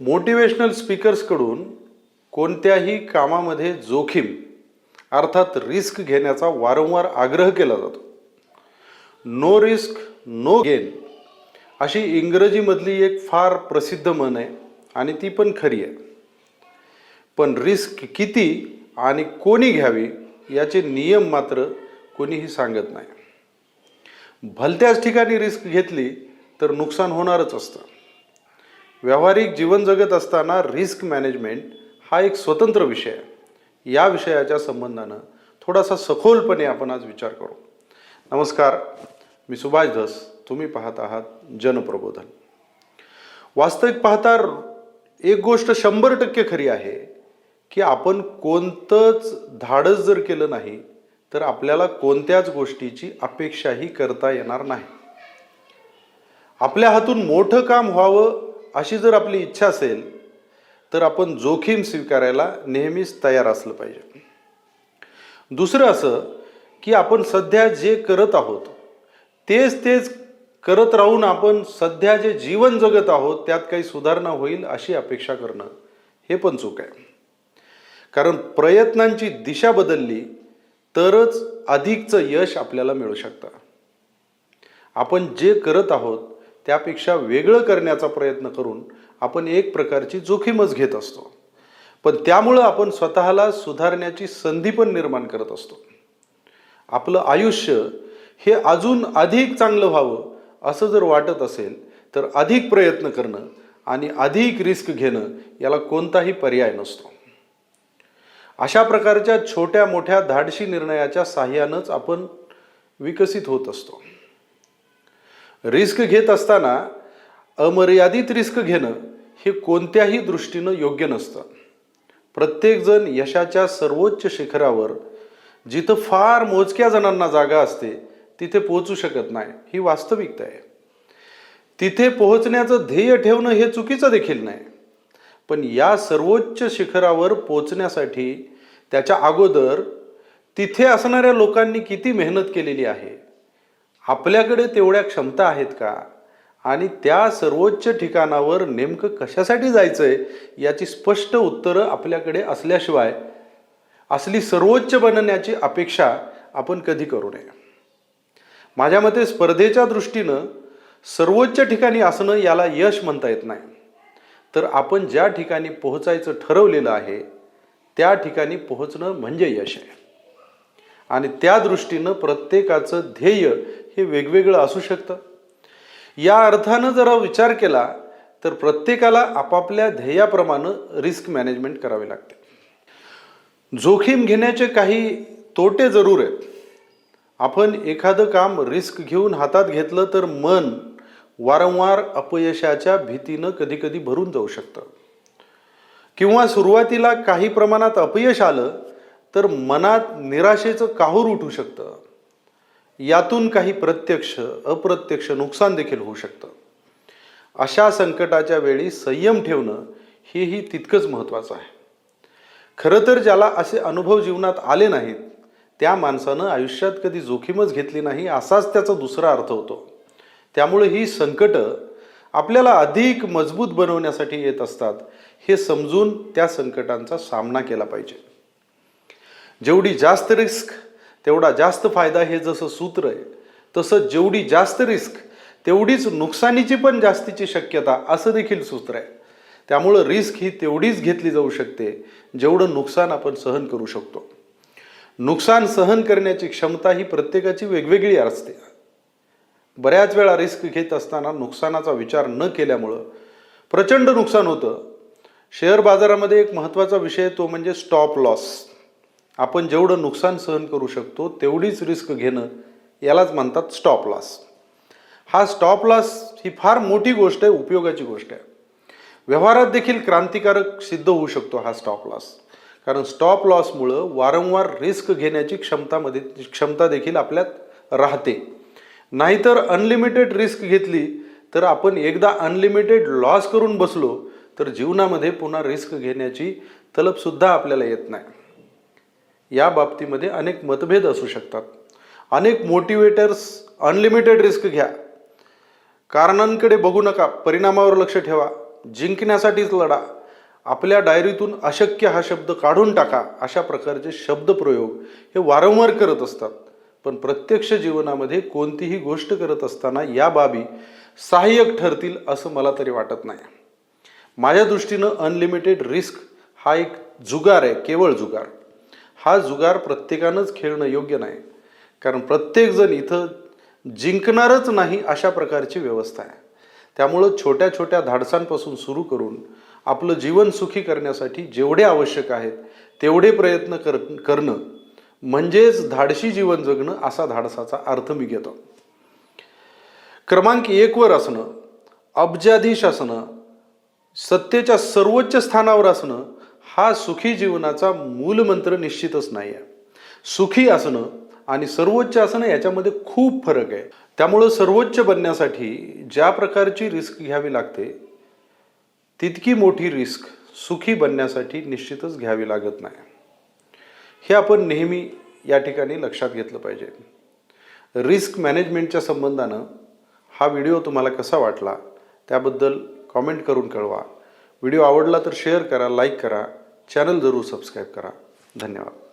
Motivational स्पीकर्सकडून कोणत्याही कामामध्ये जोखीम अर्थात रिस्क घेण्याचा वारंवार आग्रह केला जातो. नो रिस्क नो गेन अशी इंग्रजीमधली एक फार प्रसिद्ध म्हण आहे आणि ती पण खरी आहे. पण रिस्क किती आणि कोणी घ्यावी याचे नियम मात्र कोणीही सांगत नाही. भलत्याच ठिकाणी रिस्क घेतली तर नुकसान होणारच असतं. व्यावहारिक जीवन जगत असताना रिस्क मॅनेजमेंट हा एक स्वतंत्र विषय आहे. या विषयाच्या संबंधानं थोडासा सखोलपणे आपण आज विचार करू. नमस्कार मी सुभाष धस. तुम्ही पाहत आहात जनप्रबोधन. वास्तविक पाहता एक गोष्ट शंभर टक्के खरी आहे की आपण कोणतंच धाडस जर केलं नाही तर आपल्याला कोणत्याच गोष्टीची अपेक्षाही करता येणार नाही. आपल्या हातून मोठं काम व्हावं अशी जर आपली इच्छा असेल तर आपण जोखीम स्वीकारायला नेहमीच तयार असलं पाहिजे. दुसरं असं की आपण सध्या जे करत आहोत तेच तेच करत राहून आपण सध्या जे जीवन जगत आहोत त्यात काही सुधारणा होईल अशी अपेक्षा करणं हे पण चूक आहे. कारण प्रयत्नांची दिशा बदलली तरच अधिकचं यश आपल्याला मिळू शकतं. आपण जे करत आहोत त्यापेक्षा वेगळं करण्याचा प्रयत्न करून आपण एक प्रकारची जोखीमच घेत असतो. पण त्यामुळं आपण स्वतःला सुधारण्याची संधी पण निर्माण करत असतो. आपलं आयुष्य हे अजून अधिक चांगलं व्हावं असं जर वाटत असेल तर अधिक प्रयत्न करणं आणि अधिक रिस्क घेणं याला कोणताही पर्याय नसतो. अशा प्रकारच्या छोट्या मोठ्या धाडशी निर्णयाच्या साह्यानंच आपण विकसित होत असतो. रिस्क घेत असताना अमर्यादित रिस्क घेणं हे कोणत्याही दृष्टीनं योग्य नसतं. प्रत्येकजण यशाच्या सर्वोच्च शिखरावर जिथं फार मोजक्या जणांना जागा असते तिथे पोहोचू शकत नाही ही वास्तविकता आहे. तिथे पोहोचण्याचं ध्येय ठेवणं हे चुकीचं देखील नाही. पण या सर्वोच्च शिखरावर पोचण्यासाठी त्याच्या अगोदर तिथे असणाऱ्या लोकांनी किती मेहनत केलेली आहे आपल्याकडे तेवढ्या क्षमता आहेत का? आणि त्या सर्वोच्च ठिकाणावर नेमकं कशासाठी जायचं आहे याची स्पष्ट उत्तरं आपल्याकडे असल्याशिवाय असली सर्वोच्च बनण्याची अपेक्षा आपण कधी करू नये. माझ्या मते स्पर्धेच्या दृष्टीनं सर्वोच्च ठिकाणी असणं याला यश म्हणता येत नाही. तर आपण ज्या ठिकाणी पोहोचायचं ठरवलेलं आहे त्या ठिकाणी पोहोचणं म्हणजे यश आहे. आणि त्या दृष्टीनं प्रत्येकाचं ध्येय हे वेगवेगळं असू शकतं. या अर्थानं जरा विचार केला तर प्रत्येकाला आपापल्या ध्येयाप्रमाणे रिस्क मॅनेजमेंट करावे लागते. जोखीम घेण्याचे काही तोटे जरूर आहेत. आपण एखादं काम रिस्क घेऊन हातात घेतलं तर मन वारंवार अपयशाच्या भीतीनं कधीकधी भरून जाऊ शकतं. किंवा सुरुवातीला काही प्रमाणात अपयश आलं तर मनात निराशेचं काहूर उठू शकतं. यातून काही प्रत्यक्ष अप्रत्यक्ष नुकसान देखील होऊ शकतं. अशा संकटाच्या वेळी संयम ठेवणं हेही तितकंच महत्त्वाचं आहे. खरं तर ज्याला असे अनुभव जीवनात आले नाहीत त्या माणसानं आयुष्यात कधी जोखीमच घेतली नाही असाच त्याचा दुसरा अर्थ होतो. त्यामुळे ही संकटं आपल्याला अधिक मजबूत बनवण्यासाठी येत असतात हे समजून त्या संकटांचा सामना केला पाहिजे. जेवढी जास्त रिस्क तेवढा जास्त फायदा हे जसं सूत्र आहे तसं जेवढी जास्त रिस्क तेवढीच नुकसानीची पण जास्तीची शक्यता असं देखील सूत्र आहे. त्यामुळं रिस्क ही तेवढीच घेतली जाऊ शकते जेवढं नुकसान आपण सहन करू शकतो. नुकसान सहन करण्याची क्षमता ही प्रत्येकाची वेगवेगळी असते. बऱ्याच वेळा रिस्क घेत असताना नुकसानाचा विचार न केल्यामुळं प्रचंड नुकसान होतं. शेअर बाजारामध्ये एक महत्त्वाचा विषय तो म्हणजे स्टॉप लॉस. आपण जेवढं नुकसान सहन करू शकतो तेवढीच रिस्क घेणं यालाच म्हणतात स्टॉप लॉस हा स्टॉप लॉस ही फार मोठी गोष्ट आहे उपयोगाची गोष्ट आहे. व्यवहारात देखील क्रांतिकारक सिद्ध होऊ शकतो हा स्टॉप लॉस कारण स्टॉप लॉसमुळं वारंवार रिस्क घेण्याची क्षमतामध्ये क्षमता देखील आपल्यात राहते. नाहीतर अनलिमिटेड रिस्क घेतली तर आपण एकदा अनलिमिटेड लॉस करून बसलो तर जीवनामध्ये पुन्हा रिस्क घेण्याची तलबसुद्धा आपल्याला येत नाही. या बाबतीमध्ये अनेक मतभेद असू शकतात. अनेक मोटिवेटर्स अनलिमिटेड रिस्क घ्या. कारणांकडे बघू नका परिणामावर लक्ष ठेवा. जिंकण्यासाठीच लढा. आपल्या डायरीतून अशक्य हा शब्द काढून टाका अशा प्रकारचे शब्दप्रयोग हे वारंवार करत असतात. पण प्रत्यक्ष जीवनामध्ये कोणतीही गोष्ट करत असताना या बाबी सहाय्यक ठरतील असं मला तरी वाटत नाही. माझ्या दृष्टीनं अनलिमिटेड रिस्क हा एक जुगार आहे केवळ जुगार. हा जुगार प्रत्येकानंच खेळणं योग्य नाही. कारण प्रत्येकजण इथं जिंकणारच नाही अशा प्रकारची व्यवस्था आहे. त्यामुळं छोट्या छोट्या धाडसांपासून सुरू करून आपलं जीवन सुखी करण्यासाठी जेवढे आवश्यक आहेत तेवढे प्रयत्न कर करणं म्हणजेच धाडशी जीवन जगणं असा धाडसाचा अर्थ मी घेतो. क्रमांक एकवर असणं अब्जाधीश असणं सत्तेच्या सर्वोच्च स्थानावर असणं हा सुखी जीवनाचा मूलमंत्र निश्चितच नाही आहे सुखी असणं आणि सर्वोच्च असणं याच्यामध्ये खूप फरक आहे. त्यामुळं सर्वोच्च बनण्यासाठी ज्या प्रकारची रिस्क घ्यावी लागते तितकी मोठी रिस्क सुखी बनण्यासाठी निश्चितच घ्यावी लागत नाही. हे आपण नेहमी या ठिकाणी लक्षात घेतलं पाहिजे. रिस्क मॅनेजमेंटच्या संबंधानं हा व्हिडिओ तुम्हाला कसा वाटला त्याबद्दल कॉमेंट करून कळवा. व्हिडिओ आवडला तर शेअर करा लाईक करा. चॅनल जरूर सबस्क्राईब करा. धन्यवाद.